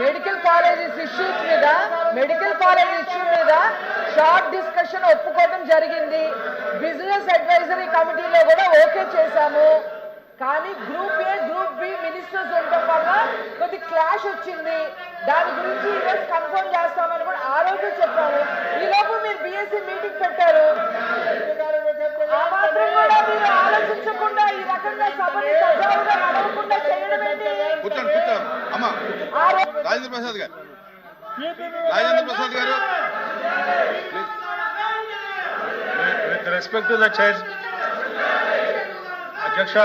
Medical colleges issues మీద medical college issue మీద short discussion ఒప్పుకోవడం జరిగింది. బిజినెస్ అడ్వైజరీ కమిటీలో కూడా ఓకే చేశాము. కానీ group A group B ministers ఉండటం వల్ల కొద్ది క్లాష్ వచ్చింది. దాని గురించి ఈరోజు కన్ఫర్మ్ చేస్తామని కూడా ఆ రోజు చెప్పాము ఈలోపు మీరు బిఎస్సీ మీటింగ్ పెట్టారు. ఆ మాత్రం కూడా మీరు ఆలోచించకుండా ఈ రకంగా సభని సజావుగా నడవకుండా చేయడం ఏంటి కూర్చోండి కూర్చోండి అమ్మా ఆ రోజు రాజేంద్ర ప్రసాద్ గారు. రాజేంద్ర ప్రసాద్ గారు. With respect to the chair అధ్యక్ష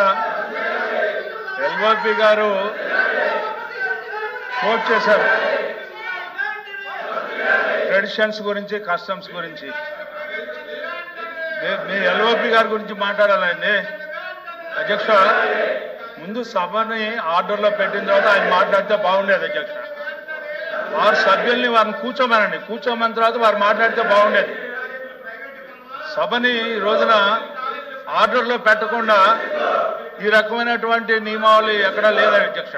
ఎల్ఓపి గారు కోట్ చేశారు. ట్రెడిషన్స్ గురించి కస్టమ్స్ గురించి. మీ ఎల్ఓపి గారి గురించి మాట్లాడాలండి. అధ్యక్ష ముందు సభని ఆర్డర్లో పెట్టిన తర్వాత ఆయన మాట్లాడితే బాగుండేది అధ్యక్ష. వారు సభ్యుల్ని వారిని కూర్చోమనండి. కూర్చోమన్న తర్వాత వారు మాట్లాడితే బాగుండేది. సభని ఈ రోజున ఆర్డర్లో పెట్టకుండా ఈ రకమైనటువంటి నియమావళి ఎక్కడా లేదా అధ్యక్ష.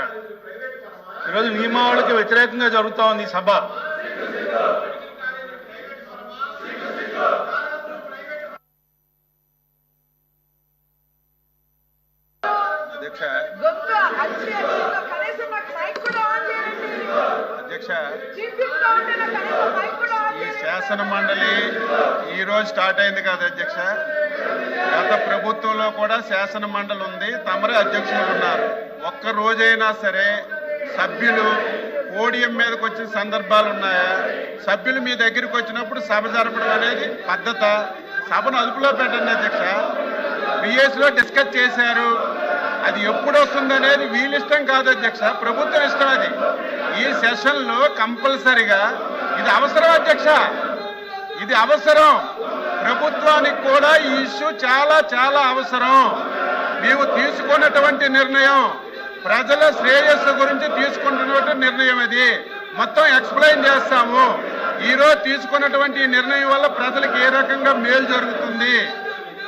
ఈరోజు నియమావళికి వ్యతిరేకంగా జరుగుతా ఉంది ఈ సభ. అధ్యక్ష గొంతు అచ్చి అచ్చి కనీసం నాకు మైక్ కూడా ఆన్ చేయండి అధ్యక్ష. ఈ శాసన మండలి ఈ రోజు స్టార్ట్ అయింది కదా అధ్యక్ష. గత ప్రభుత్వంలో కూడా శాసన మండలి ఉంది. తమరే అధ్యక్షులు ఉన్నారు. ఒక్క రోజైనా సరే సభ్యులు పోడియం మీదకి వచ్చిన సందర్భాలు ఉన్నాయా? సభ్యులు మీ దగ్గరికి వచ్చినప్పుడు సభ జరపడం అనేది పద్ధత. సభను అదుపులో పెట్టండి అధ్యక్ష. బిఎస్లో డిస్కస్ చేశారు. అది ఎప్పుడు వస్తుంది అనేది వీళ్ళిష్టం కాదు అధ్యక్ష. ప్రభుత్వం ఇష్టం అది. ఈ సెషన్లో కంపల్సరిగా ఇది అవసరం అధ్యక్ష. ఇది అవసరం. ప్రభుత్వానికి కూడా ఈ ఇష్యూ చాలా చాలా అవసరం. మేము తీసుకున్నటువంటి నిర్ణయం ప్రజల శ్రేయస్సు గురించి తీసుకుంటున్నటువంటి నిర్ణయం అది మొత్తం ఎక్స్ప్లెయిన్ చేస్తాము. ఈ రోజు తీసుకున్నటువంటి ఈ నిర్ణయం వల్ల ప్రజలకు ఏ రకంగా మేలు జరుగుతుంది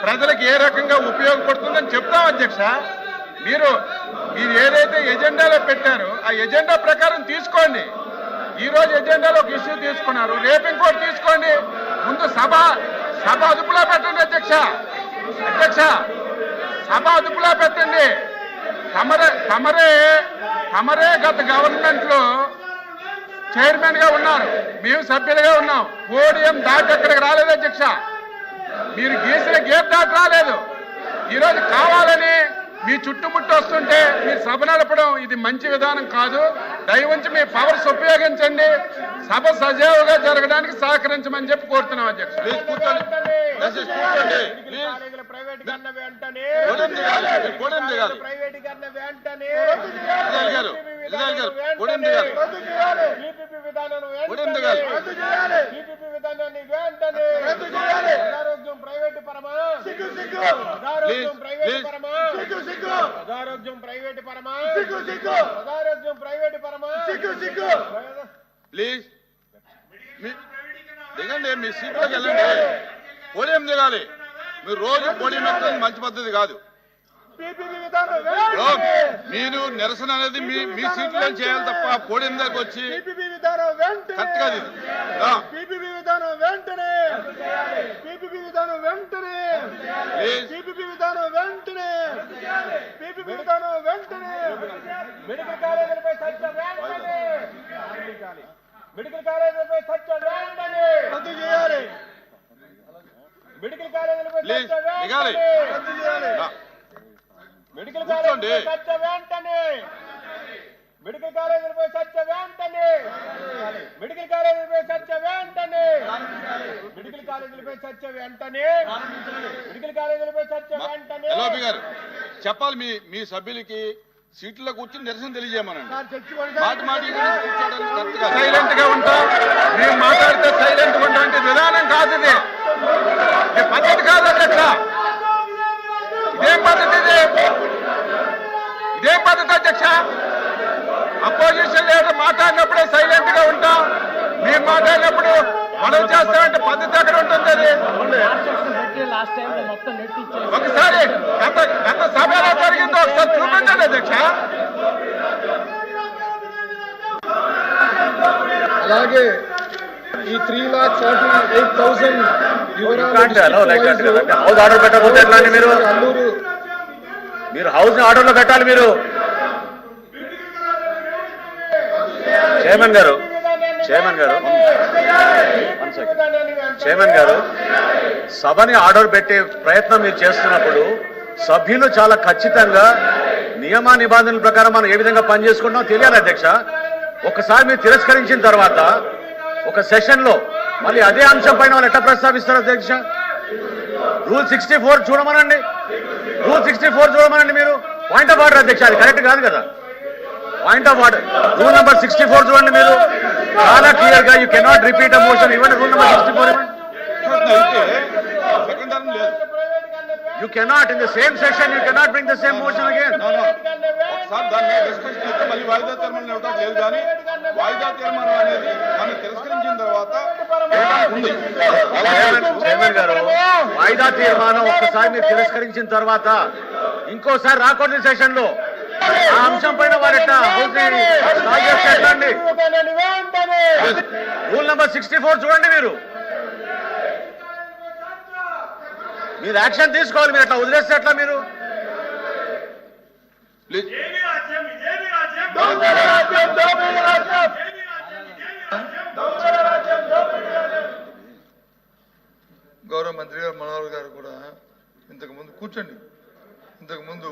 ప్రజలకు ఏ రకంగా ఉపయోగపడుతుందని చెప్తాం అధ్యక్ష. మీరు మీరు ఏదైతే ఎజెండాలో పెట్టారో ఆ ఎజెండా ప్రకారం తీసుకోండి. ఈ రోజు ఎజెండాలో ఒక ఇష్యూ తీసుకున్నారు. రేపు ఇంకోటి తీసుకోండి. ముందు సభ సభ అదుపులో పెట్టండి అధ్యక్ష. అధ్యక్ష సభ అదుపులో పెట్టండి. తమరే తమరే తమరే గత గవర్నమెంట్లో చైర్మన్గా ఉన్నారు. మేము సభ్యులుగా ఉన్నాం. పోడియం దాటి అక్కడికి రాలేదు అధ్యక్ష. మీరు గీసిన గేట్ దాటి రాలేదు. ఈరోజు కావాలని మీ చుట్టుముట్టు వస్తుంటే మీరు సభ నడపడం ఇది మంచి విధానం కాదు. దయవుంచి మీ పవర్స్ ఉపయోగించండి. సభ సజావుగా జరగడానికి సహకరించమని చెప్పి కోరుతున్నాం అధ్యక్ష ప్లీజ్ కూర్చోండి. దయచేసి కూర్చోండి. ప్లీజ్. కాలేజీల ప్రైవేటీకరణ వెంటనే గొడవ దిగాలి గొడవ దిగాలి ప్రైవేటీకరణ వెంటనే ఇజ్రాయల్ గారు ఇజ్రాయల్ గారు. గొడవ దిగాలి రద్దు చేయాలి టీపీపీ విధానాన్ని గొడవ వెంటనే దిగాలి రద్దు చేయాలి టీపీపీ విధానాన్ని వెంటనే రద్దు చేయాలి ప్రజారోగ్యం ప్రైవేట్ పరమా. ప్రైవేట్. పరమా. సిగ్గు సిగ్గు. ప్రజారోగ్యం ప్రైవేట్ పరమా? సిగ్గు సిగ్గు. ప్రజారోగ్యం ప్రైవేట్ పరమా? సిగ్గు సిగ్గు. ప్లీజ్. మీ- దిగండి మీ సీట్లోకి వెళ్ళండి. పోడియం దిగాలి? మీరు రోజు పోడియం ఎక్కడం మంచి పద్ధతి కాదు. మీరు నిరసన అనేది మీ మీ సీట్లో చేయాలి తప్ప పోడియం దగ్గర వచ్చి? టీపీపీ విధానం వెంటనే. కరెక్ట్ కాదు ఇది. విధానం వెంటనే. విధానం వెంటనే పీపీపీ విధానం వెంటనే మెడికల్ కాలేజీలపై చర్చ వెంటనే మెడికల్ కాలేజీలపై చర్చ వెంటనే రద్దు చేయాలి. మెడికల్ కాలేజీలపై చర్చ వెంటనే రద్దు చేయాలి. మెడికల్. కాలేజీలపై చర్చ వెంటనే మెడికల్ కాలేజీలపై చర్చ వెంటనే మెడికల్ కాలేజీలపై చర్చ వెంటనే మెడికల్ కాలేజీలపై చర్చ వెంటనే మెడికల్ కాలేజీలపై చర్చ వెంటనే చెప్పాలి మీ మీ సభ్యులకి సీట్లో కూర్చుని నిరసన తెలియజేయమనండి. సైలెంట్గా ఉంటాం. మేము మాట్లాడితే సైలెంట్గా ఉండడానికి విధానం కాదు ఇది. పద్ధతి కాదు అధ్యక్ష. ఇదేం పద్ధతి ఇది. ఇదేం పద్ధతి అధ్యక్ష. అపోజిషన్ లీడర్ మాట్లాడినప్పుడే సైలెంట్గా ఉంటాం. మీరు మాట్లాడినప్పుడు మనం చేస్తామంటే పద్ధతి ఎక్కడ ఉంటుంది అది ఒకసారి గత గత సభ ఎలా జరిగిందో ఒకసారి చూపించండి అధ్యక్ష. అలాగే ఈ three lakh forty eight thousand. House order పెట్టకపోతే ఎట్లా మీరు? అల్లూరు మీరు హౌస్ని ఆర్డర్లో పెట్టాలి మీరు. చైర్మన్ గారు చైర్మన్ గారు. చైర్మన్ గారు సభని ఆర్డర్ పెట్టే ప్రయత్నం మీరు చేస్తున్నప్పుడు సభ్యులు చాలా ఖచ్చితంగా నియమ నిబంధనల ప్రకారం మనం ఏ విధంగా పనిచేసుకుంటామో తెలియాలి అధ్యక్ష. ఒకసారి మీరు తిరస్కరించిన తర్వాత ఒక సెషన్లో మళ్ళీ అదే అంశం పైన వాళ్ళు ఎట్లా ప్రస్తావిస్తారు అధ్యక్ష? రూల్ సిక్స్టీ ఫోర్ చూడమనండి. రూల్ సిక్స్టీ ఫోర్ చూడమనండి మీరు. పాయింట్ ఆఫ్ ఆర్డర్ అధ్యక్ష అది కరెక్ట్ కాదు కదా. Point of order rule number sixty four చూడండి మీరు. చాలా క్లియర్గా you cannot repeat a motion ఇవ్వండి rule number sixty four you cannot in the same session you cannot bring the same motion again ఒకసారి దాన్ని డిస్కషన్ చేస్తే మళ్ళీ వాయిదా తీర్మానం ఇవ్వడం లేదు కానీ వాయిదా తీర్మానం అనేది మనం తిరస్కరించిన తర్వాత ఉంది చైర్మన్ గారు వాయిదా తీర్మానం ఒక్కసారి మీరు తిరస్కరించిన తర్వాత ఇంకోసారి రాకూడదు సెషన్లో. ఆ అంశం పైన వారు రూల్ నెంబర్ సిక్స్టీ ఫోర్ చూడండి మీరు. మీరు యాక్షన్ తీసుకోవాలి మీరు ఎట్లా వదిలేస్తే ఎట్లా మీరు? గౌరవ మంత్రి గారు మనోహర్ గారు కూడా ఇంతకు ముందు కూర్చోండి. ఇంతకు ముందు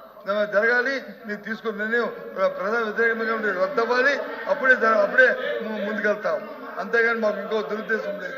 జరగాలి మీరు తీసుకున్న నిర్ణయం ప్రజా వ్యతిరేకంగా రద్దవ్వాలి అప్పుడే అప్పుడే ముందుకెళ్తాం. అంతేగాని మాకు ఇంకో దురుద్దేశం లేదు.